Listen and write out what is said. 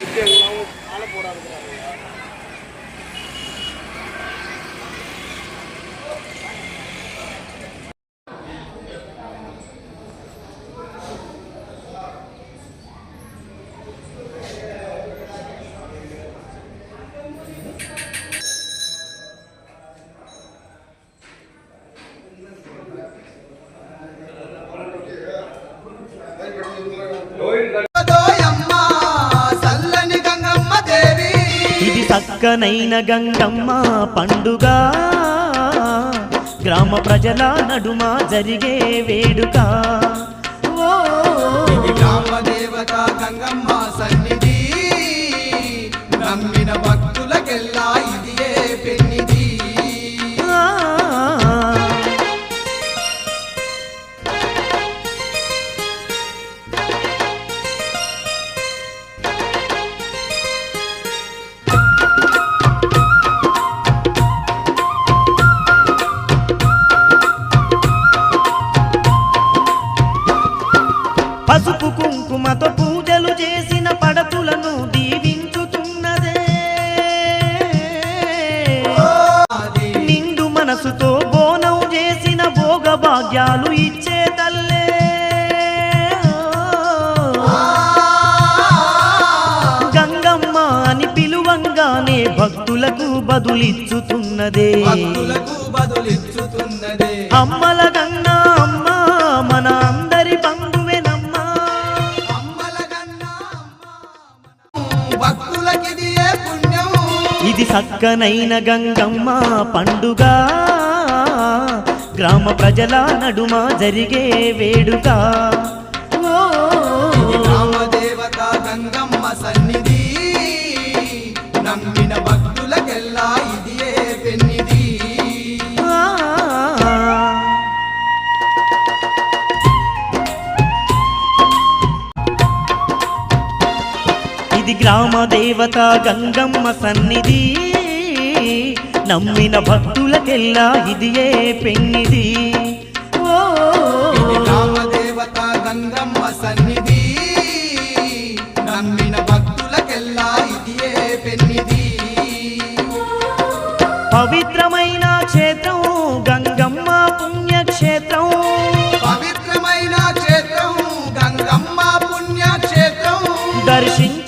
ஆளை போடாதுக்கிறாங்க చక్కనైన గంగమ్మ పండుగ. గ్రామ ప్రజల నడుమ జరిగే వేడుక. ఓ, గ్రామ దేవత గంగమ్మ సన్నిధి. నమ్మిన భక్తులకెల్లా పసుపు కుంకుమతో పూజలు చేసిన పడతులను దీవించుతున్నదే. నిండు మనసుతో బోనం చేసిన భోగ భాగ్యాలు ఇచ్చే తల్లే. గంగమ్మ అని పిలువంగానే భక్తులకు బదులిచ్చుతున్నదే. అమ్మల గంగా ఇది సక్కనైన గంగమ్మ పండుగ. గ్రామ ప్రజల నడుమ జరిగే వేడుక. గ్రామ దేవత గంగమ్మ సన్నిధి. నమ్మిన భక్తులకెల్లా ఏ పెన్నిది ఓ గ్రామ దేవత గంగమ్మ సన్నిధి. నమ్మిన భక్తులకెల్లా ఏ పెన్నిది పవిత్రమైన క్షేత్రం గంగమ్మ పుణ్యక్షేత్రం. పవిత్రమైన క్షేత్రం గంగమ్మ పుణ్యక్షేత్రం. దర్శించ